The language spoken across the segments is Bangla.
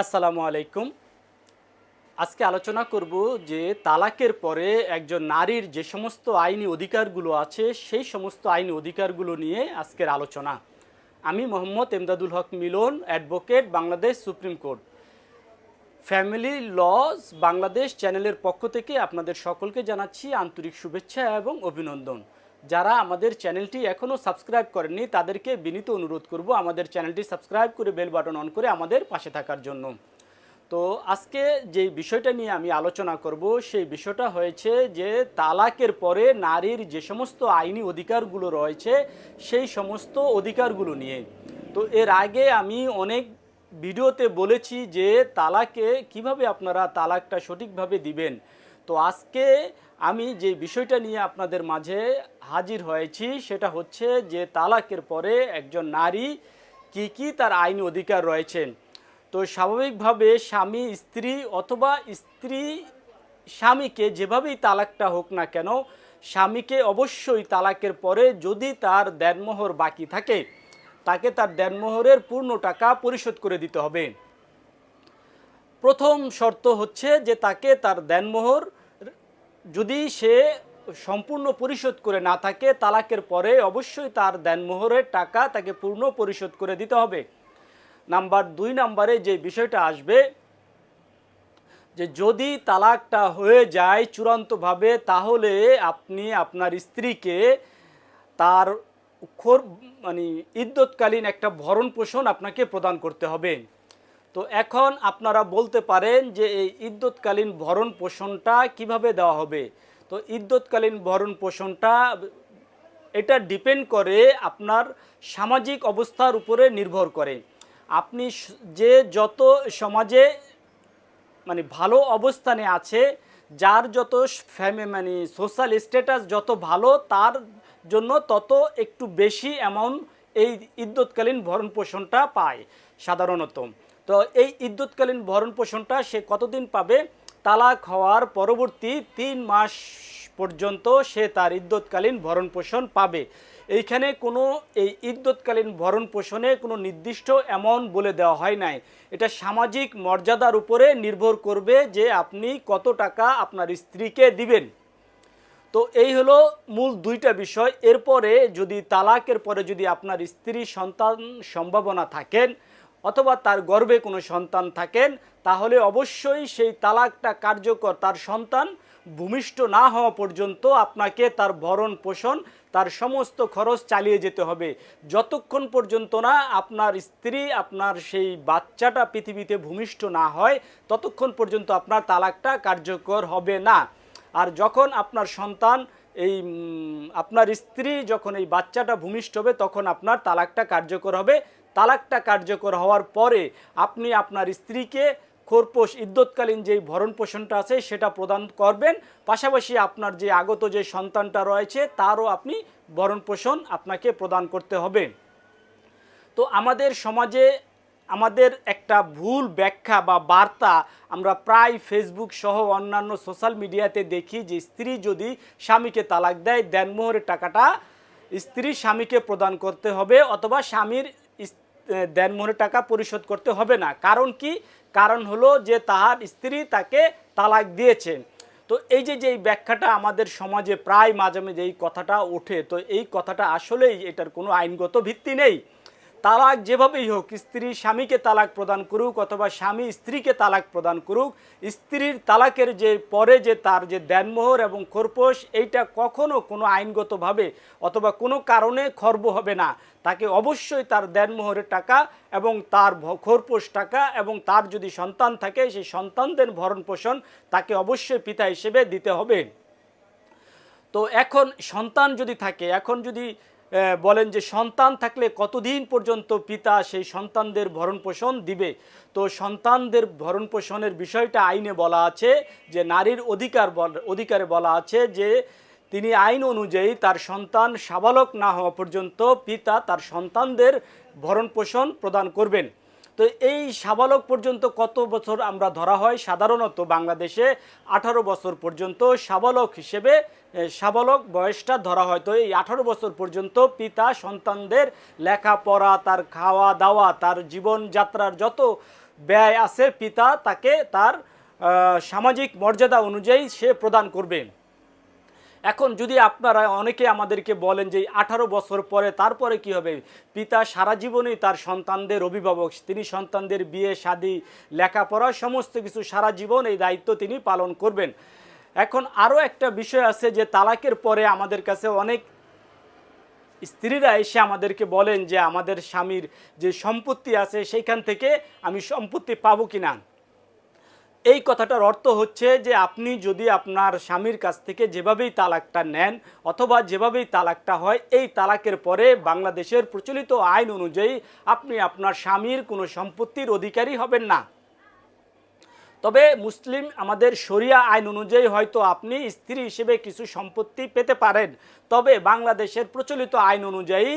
আসসালামু আলাইকুম। আজকে আলোচনা করব যে তালাকের পরে একজন নারীর যে সমস্ত আইনি অধিকারগুলো আছে, সেই সমস্ত আইনি অধিকারগুলো নিয়ে আজকের আলোচনা। আমি Mohammad Emdadul Haque Milon, advocate, Bangladesh supreme court. Family laws Bangladesh চ্যানেলের পক্ষ থেকে আপনাদের সকলকে জানাচ্ছি আন্তরিক শুভেচ্ছা এবং অভিনন্দন। যারা আমাদের চ্যানেলটি এখনও সাবস্ক্রাইব করেননি, তাদেরকে বিনীত অনুরোধ করব আমাদের চ্যানেলটি সাবস্ক্রাইব করে বেল বাটন অন করে আমাদের পাশে থাকার জন্য। তো আজকে যে বিষয়টা নিয়ে আমি আলোচনা করব, সেই বিষয়টা হয়েছে যে তালাকের পরে নারীর যে সমস্ত আইনি অধিকারগুলো রয়েছে, সেই সমস্ত অধিকারগুলো নিয়ে। তো এর আগে আমি অনেক ভিডিওতে বলেছি যে তালাকে কীভাবে আপনারা তালাকটা সঠিকভাবে দিবেন তো আজকে আমি যে বিষয়টা নিয়ে আপনাদের মাঝে হাজির হয়েছি, সেটা হচ্ছে যে তালাকের পরে একজন নারী কি কি তার আইনি অধিকার রয়েছেন। তো স্বাভাবিকভাবে স্বামী, স্ত্রী অথবা স্ত্রী স্বামীকে যেভাবেই তালাকটা হোক না কেন, স্বামীকে অবশ্যই তালাকের পরে যদি তার দেনমোহর বাকি থাকে, তাকে তার দেনমোহরের পূর্ণ টাকা পরিশোধ করে দিতে হবে। প্রথম শর্ত হচ্ছে যে তাকে তার দেনমোহর, যদি সে সম্পূর্ণ পরিশোধ করে না থাকে, তালাকের পরে অবশ্যই তার দেনমোহরের টাকা তাকে পূর্ণ পরিশোধ করে দিতে হবে। নাম্বার দুই নাম্বারে যে বিষয়টা আসবে, যে যদি তালাকটা হয়ে যায় চূড়ান্তভাবে, তাহলে আপনি আপনার স্ত্রীকে তার খোর মানে ইদ্যৎকালীন একটা ভরণ পোষণ আপনাকে প্রদান করতে হবে। তো এখন আপনারা বলতে পারেন যে এই ইদ্যৎকালীন ভরণ পোষণটা কীভাবে দেওয়া হবে? তো ইদ্যৎকালীন ভরণ পোষণটা এটা ডিপেন্ড করে আপনার সামাজিক অবস্থার উপরে নির্ভর করে। আপনি যে যত সমাজে মানে ভালো অবস্থানে আছে, যার যত ফ্যামি মানে সোশ্যাল স্ট্যাটাস যত ভালো, তার জন্য তত একটু বেশি অ্যামাউন্ট এই ইদ্যৎকালীন ভরণ পোষণটা পায় সাধারণত। তো এই ইদ্যৎকালীন ভরণ পোষণটা সে কতদিন পাবে তালাক হওয়ার পরবর্তী তিন মাস পর্যন্ত সে তার ইদ্যৎকালীন ভরণ পোষণ পাবে। এইখানে কোনো এই ইদ্যৎকালীন ভরণ পোষণে কোনো নির্দিষ্ট অ্যামাউন্ট বলে দেওয়া হয় নাই। এটা সামাজিক মর্যাদার উপরে নির্ভর করবে যে আপনি কত টাকা আপনার স্ত্রীকে দিবেন। তো এই হলো মূল দুইটা বিষয়। এরপরে যদি তালাকের পরে যদি আপনার স্ত্রী সন্তান সম্ভাবনা থাকেন অথবা তার গর্ভে কোনো সন্তান থাকেন, তাহলে অবশ্যই সেই তালাকটা কার্যকর। তার সন্তান ভূমিষ্ঠ না হওয়া পর্যন্ত আপনাকে তার ভরণ পোষণ, তার সমস্ত খরচ চালিয়ে যেতে হবে। যতক্ষণ পর্যন্ত না আপনার স্ত্রী, আপনার সেই বাচ্চাটা পৃথিবীতে ভূমিষ্ঠ না হয়, ততক্ষণ পর্যন্ত আপনার তালাকটা কার্যকর হবে না। আর যখন আপনার সন্তান এই আপনার স্ত্রী যখন এই বাচ্চাটা ভূমিষ্ঠ হবে, তখন আপনার তালাকটা কার্যকর হবে। তালাকটা কার্যকর হওয়ার পরে আপনি আপনার স্ত্রীকে খোরপোষ ইদ্যৎকালীন যেই ভরণ পোষণটা আছে সেটা প্রদান করবেন। পাশাপাশি আপনার যে আগত যে সন্তানটা রয়েছে, তারও আপনি ভরণ পোষণ আপনাকে প্রদান করতে হবে। তো আমাদের সমাজে আমাদের একটা ভুল ব্যাখ্যা বা বার্তা আমরা প্রায় ফেসবুক সহ অন্যান্য সোশ্যাল মিডিয়াতে দেখি যে স্ত্রী যদি স্বামীকে তালাক দেয় দেনমোহরের টাকাটা স্ত্রী স্বামীকে প্রদান করতে হবে অথবা স্বামীর দেনমোহরের টাকা পরিশোধ করতে হবে না। কারণ কি? কারণ হলো যে তাহার স্ত্রী তাকে তালাক দিয়েছে। তো এই যে যেই ব্যাখ্যাটা আমাদের সমাজে প্রায় মাঝে মাঝে এই কথাটা ওঠে, তো এই কথাটা আসলেই এটার কোনো আইনগত ভিত্তি নেই। তালাক যেভাবেই হোক, স্ত্রী স্বামীকে তালাক প্রদান করুক অথবা স্বামী স্ত্রীকে তালাক প্রদান করুক, স্ত্রীর তালাকের যে পরে যে তার যে দেনমোহর এবং খোরপোশ, এইটা কখনো কোনো আইনগতভাবে অথবা কোনো কারণে খর্ব হবে না। তাকে অবশ্যই তার দেনমোহরের টাকা এবং তার খোরপোশ টাকা এবং তার যদি সন্তান থাকে, সেই সন্তানদের ভরণ পোষণ তাকে অবশ্যই পিতা হিসেবে দিতে হবে। তো এখন সন্তান যদি থাকে, এখন যদি বলেন যে সন্তান থাকলে কতদিন পর্যন্ত পিতা সেই সন্তানদের ভরণ পোষণ দিবে? তো সন্তানদের ভরণ পোষণের বিষয়টা আইনে বলা আছে, যে নারীর অধিকার অধিকারে বলা আছে যে তিনি আইন অনুযায়ী তার সন্তান সাবালক না হওয়া পর্যন্ত পিতা তার সন্তানদের ভরণ পোষণ প্রদান করবেন। তো এই সাবালক পর্যন্ত কত বছর আমরা ধরা হয়? সাধারণত বাংলাদেশে আঠারো বছর পর্যন্ত সাবালক হিসেবে সাবালক বয়সটা ধরা হয়। তো এই আঠারো বছর পর্যন্ত পিতা, সন্তানদের লেখাপড়া, তার খাওয়া দাওয়া তার জীবনযাত্রার যত ব্যয় আছে, পিতা তাকে তার সামাজিক মর্যাদা অনুযায়ী সে প্রদান করবেন এখন যদি আপনারা অনেকে আমাদেরকে বলেন যে আঠারো বছর পরে তারপরে কি হবে? পিতা সারা জীবনই তার সন্তানদের অভিভাবক, তিনি সন্তানদের বিয়ে, শাদী, লেখাপড়া, সমস্ত কিছু সারা জীবন এই দায়িত্ব তিনি পালন করবেন। এখন আরও একটা বিষয় আছে যে তালাকের পরে আমাদের কাছে অনেক স্ত্রীরা এসে আমাদেরকে বলেন যে আমাদের স্বামীর যে সম্পত্তি আছে সেইখান থেকে আমি সম্পত্তি পাবো কি না এই কথাটার অর্থ হচ্ছে যে আপনি যদি আপনার স্বামীর কাছ থেকে যেভাবেই তালাকটা নেন অথবা যেভাবেই তালাকটা হয়, এই তালাকের পরে বাংলাদেশের প্রচলিত আইন অনুযায়ী আপনি আপনার স্বামীর কোনো সম্পত্তির অধিকারী হবেন না। তবে মুসলিম আমাদের শরিয়া আইন অনুযায়ী হয়তো আপনি স্ত্রী হিসেবে কিছু সম্পত্তি পেতে পারেন। তবে বাংলাদেশের প্রচলিত আইন অনুযায়ী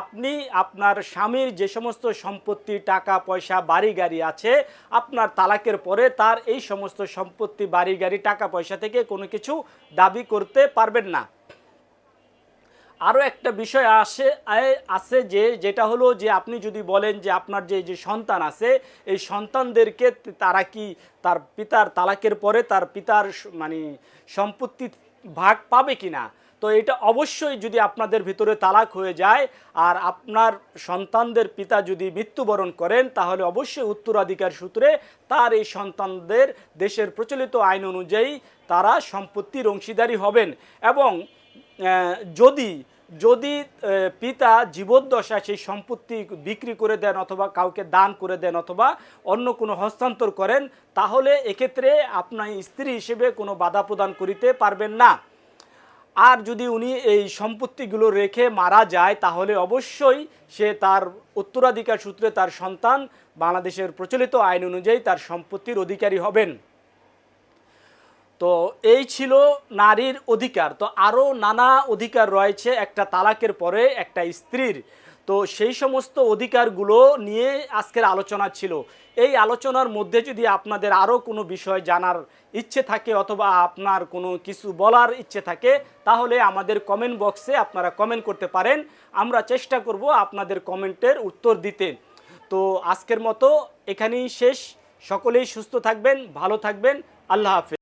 আপনি আপনার স্বামীর যে সমস্ত সম্পত্তি, টাকা, পয়সা, বাড়ি, গাড়ি আছে, আপনার তালাকের পরে তার এই সমস্ত সম্পত্তি, বাড়ি, গাড়ি, টাকা, পয়সা থেকে কোনো কিছু দাবি করতে পারবেন না। আরও একটা বিষয় আসে আছে যে, যেটা হলো যে আপনি যদি বলেন যে আপনার যে যে সন্তান আছে, এই সন্তানদেরকে তারা কি তার পিতার তালাকের পরে তার পিতার মানে সম্পত্তি ভাগ পাবে কি না তো এটা অবশ্যই যদি আপনাদের ভিতরে তালাক হয়ে যায় আর আপনার সন্তানদের পিতা যদি মৃত্যুবরণ করেন, তাহলে অবশ্যই উত্তরাধিকার সূত্রে তার এই সন্তানদের দেশের প্রচলিত আইন অনুযায়ী তারা সম্পত্তির অংশীদারি হবেন। এবং যদি যদি পিতা জীবদ্দশায় সেই সম্পত্তি বিক্রি করে দেন অথবা কাউকে দান করে দেন অথবা অন্য কোনো হস্তান্তর করেন, তাহলে এক্ষেত্রে আপনার স্ত্রী হিসেবে কোনো বাধা প্রদান করিতে পারবেন না। আর যদি উনি এই সম্পত্তিগুলো রেখে মারা যায়, তাহলে অবশ্যই সে তার উত্তরাধিকার সূত্রে তার সন্তান বাংলাদেশের প্রচলিত আইন অনুযায়ী তার সম্পত্তির অধিকারী হবেন। তো এই ছিল নারীর অধিকার। তো আরও নানা অধিকার রয়েছে একটা তালাকের পরে একটা স্ত্রীর। তো সেই সমস্ত অধিকারগুলো নিয়ে আজকের আলোচনা ছিল। এই আলোচনার মধ্যে যদি আপনাদের আরও কোনো বিষয় জানার ইচ্ছে থাকে অথবা আপনার কোনো কিছু বলার ইচ্ছে থাকে, তাহলে আমাদের কমেন্ট বক্সে আপনারা কমেন্ট করতে পারেন। আমরা চেষ্টা করব আপনাদের কমেন্টের উত্তর দিতে। তো আজকের মতো এখানেই শেষ। সকলেই সুস্থ থাকবেন, ভালো থাকবেন। আল্লাহ হাফেজ।